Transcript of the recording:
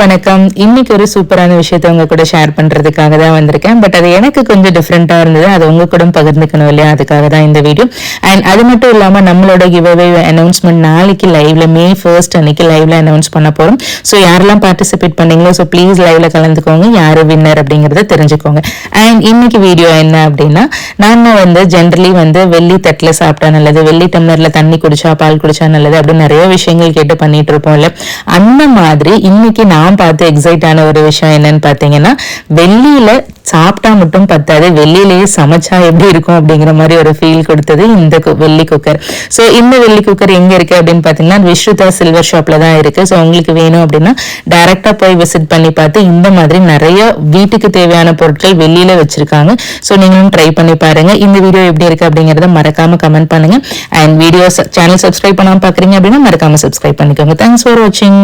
வணக்கம். இன்னைக்கு ஒரு சூப்பரான விஷயத்த உங்க கூட ஷேர் பண்றதுக்காக தான் வந்திருக்கேன். பட் அது எனக்கு கொஞ்சம் டிஃப்ரெண்டா இருந்தது. அது உங்க கூட பகிர்ந்துக்கணும் இல்லையா? அதுக்காக தான் இந்த வீடியோ அண்ட் அது மட்டும் இல்லாம நம்மளோட கிவ்அவே அனௌன்ஸ்மெண்ட் நாளைக்கு லைவ்ல மே ஃபர்ஸ்ட் அன்னைக்கு லைவ்ல அனௌன்ஸ் பண்ண போறோம். ஸோ யாரெல்லாம் பார்ட்டிசிபேட் பண்ணீங்களோ ஸோ ப்ளீஸ் லைவ்ல கலந்துக்கோங்க. யாரு வின்னர் அப்படிங்கறத தெரிஞ்சுக்கோங்க. அண்ட் இன்னைக்கு வீடியோ என்ன அப்படின்னா நாம வந்து ஜென்ரலி வந்து வெள்ளி தட்டில் சாப்பிட்டா நல்லது வெள்ளி டம்ளர்ல தண்ணி குடிச்சா பால் குடிச்சா நல்லது அப்படின்னு நிறைய விஷயங்கள் கேட்டு பண்ணிட்டு இருப்போம்ல. அந்த மாதிரி இன்னைக்கு நான் பார்த்து எக்ஸைட் ஆன ஒரு விஷயம் என்னன்னு பார்த்தீங்கன்னா வெள்ளியில சாப்பிட்டா மட்டும் பத்தாது வெள்ளியிலேயே சமைச்சா எப்படி இருக்கும் அப்படிங்கிற மாதிரி ஒரு ஃபீல் கொடுத்தது இந்த கு- வெள்ளி குக்கர் ஸோ இந்த வெள்ளி குக்கர் எங்க இருக்கு அப்படின்னு பார்த்தீங்கன்னா விஸ்ருதா சில்வர் ஷாப்ல தான் இருக்கு. ஸோ உங்களுக்கு வேணும் அப்படின்னா டைரக்டா போய் விசிட் பண்ணி பார்த்து இந்த மாதிரி நிறைய வீட்டுக்கு தேவையான பொருட்கள் வெளியில வச்சிருக்காங்க. ஸோ நீங்களும் ட்ரை பண்ணி பாருங்க. இந்த வீடியோ எப்படி இருக்கு அப்படிங்கறத மறக்காம கமெண்ட் பண்ணுங்க. அண்ட் வீடியோ சேனல் சப்ஸ்கிரைப் பண்ணாம பாக்குறீங்க அப்படின்னா மறக்காம சப்ஸ்கிரைப் பண்ணிக்கோங்க. தேங்க்ஸ் ஃபார் வாட்சிங்